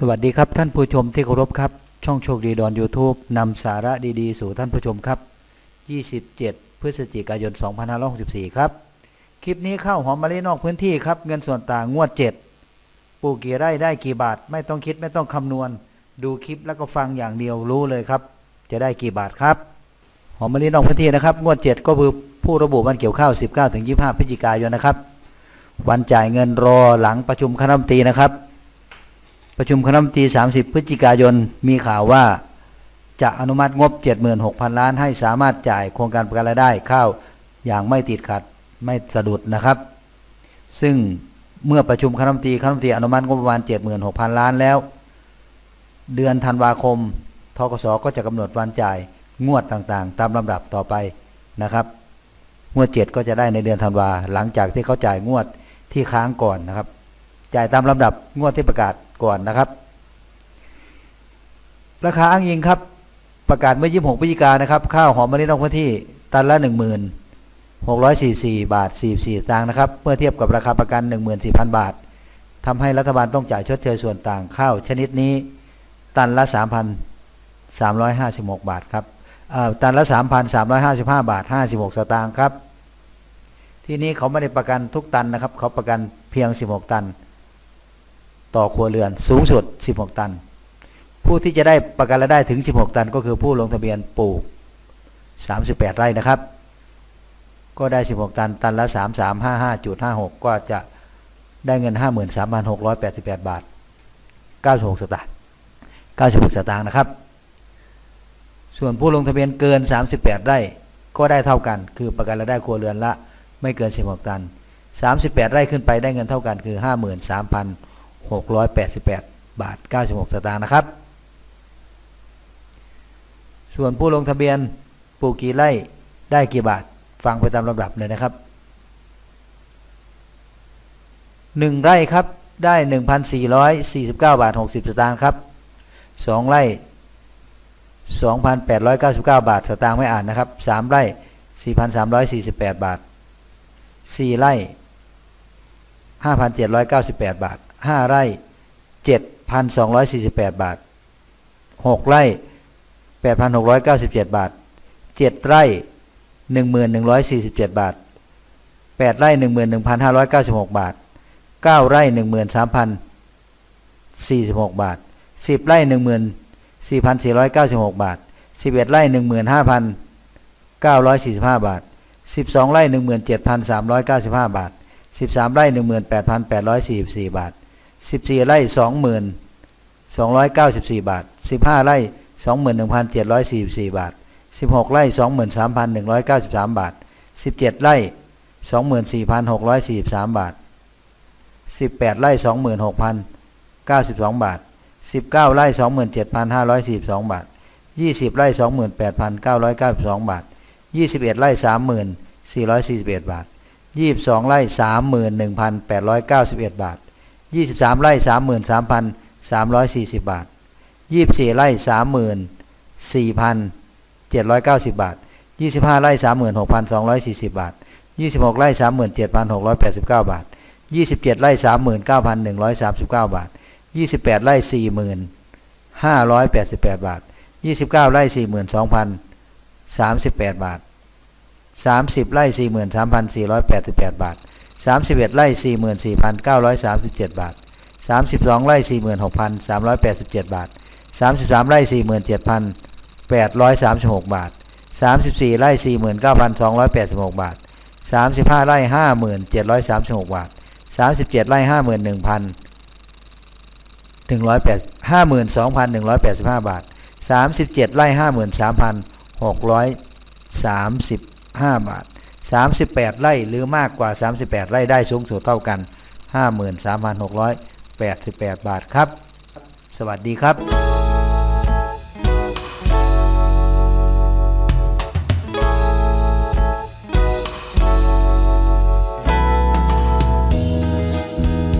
สวัสดีครับท่านผู้ชมที่เคารพครับ ช่องโชคดีดอน YouTube นำสาระดีๆ สู่ท่านผู้ชมครับ 27 พฤศจิกายน 2564 ครับ คลิปนี้เข้าหอมมะลินอกพื้นที่ครับ เงินส่วนต่างงวด 7 ปลูกกี่ไร่ได้กี่บาท ไม่ต้องคิดไม่ต้องคำนวณ ดูคลิปแล้วก็ฟังอย่างเดียวรู้เลยครับ จะได้กี่บาทครับ หอมมะลินอกพื้นที่นะครับ งวด 7 ก็คือผู้ระบุวันเกี่ยวข้าว 19-25 พฤศจิกายนนะครับ วันจ่ายเงินรอหลังประชุมคณะรัฐมนตรีนะครับ ประชุมคณะมนตรี 30 พฤศจิกายน มีข่าวว่า จะอนุมัติงบ 76,000 ล้าน ให้สามารถจ่ายโครงการประกันรายได้ข้าวอย่างไม่ติดขัดไม่สะดุดนะครับ ซึ่งเมื่อประชุมคณะมนตรีคณะมนตรีอนุมัติงบประมาณ 76,000 ล้านแล้ว เดือนธันวาคมทกสก็จะกำหนดวันจ่ายงวดต่างๆ ตามลำดับต่อไปนะครับ งวด 7 ก็จะได้ในเดือนธันวาหลังจากที่เขาจ่ายงวดที่ค้างก่อนนะครับ จ่ายตามลำดับงวดที่ประกาศ ก่อนนะครับ ราคาอ้างอิงครับประกาศเมื่อ 26พฤศจิกายนนะครับ ข้าวหอมมะลินอกพื้นที่ตันละ 1644 บาท 44สตางค์นะครับ เมื่อเทียบกับราคาประกัน 14,000 บาททำให้รัฐบาลต้องจ่ายชดเชยส่วนต่างข้าวชนิดนี้ ตันละ 3,356 บาทครับตันละ 3,355 บาท 56 สตางค์ครับ ที่นี้เขาไม่ได้ประกันทุกตันนะครับ เขาประกันเพียง 16 ตัน ต่อครัวเรือนสูงสุด 16 ตัน ผู้ที่จะได้ประกันรายได้ถึง 16 ตัน ก็คือผู้ลงทะเบียนปลูก 38 ไร่นะครับ ก็ได้ 16 ตัน ตันละ 3355.56 ก็จะได้เงิน 53,688 บาท 96 สตางค์96 สตางค์นะครับ ส่วนผู้ลงทะเบียนเกิน 38 ไร่ก็ได้เท่ากัน คือประกันรายได้ครัวเรือนละไม่เกิน 16 ตัน 38 ไร่ขึ้นไปได้เงินเท่ากันคือ 688 บาท 96 สตางค์นะครับ ส่วนผู้ลงทะเบียนปลูกกี่ไร่ได้กี่บาท ฟังไปตามลำดับเลยนะครับ 1 ไร่ครับได้ 1,449 บาท 60 สตางค์ครับ 2 ไร่ 2,899 บาท สตางค์ไม่อ่านนะครับ 3 ไร่ 4,348 บาท 4 ไร่ 5,798 บาท 5ไร่7,248บาท6ไร่8,697บาท7ไร่1,147บาท8ไร่11,596บาท9ไร่13,046บาท10ไร่14,496บาท11ไร่15,945บาท12ไร่17,395บาท13ไร่18,844บาท 14 ไร่ 20,294 บาท 15 ไร่ 21,744 บาท 16 ไร่ 23,193 บาท 17 ไร่ 24,643 บาท 18 ไร่ 26,092 บาท 19 ไร่ 27,542 บาท 20 ไร่ 28,992 บาท 21 ไร่ 30,441 บาท 22 ไร่ 31,891 บาท 23 ไร่ 33,340 บาท 24 ไร่ 34,790 บาท 25 ไร่ 36,240 บาท 26 ไร่ 37,689 บาท 27 ไร่ 39,139 บาท 28 ไร่40,588 บาท 29 ไร่ 42,038 บาท 30 ไร่ 43,488 บาท 31ไร่44,937 บาท 32ไร่46,387 บาท 33ไร่47,836 บาท 34ไร่49,286 บาท 35ไร่57,736 บาท 37ไร่51,100 52,185 บาท 37ไร่53,635 บาท 38 ไร่หรือมากกว่า 38 ไร่ได้สูงสุดเท่ากัน 53,688 บาทครับ สวัสดีครับ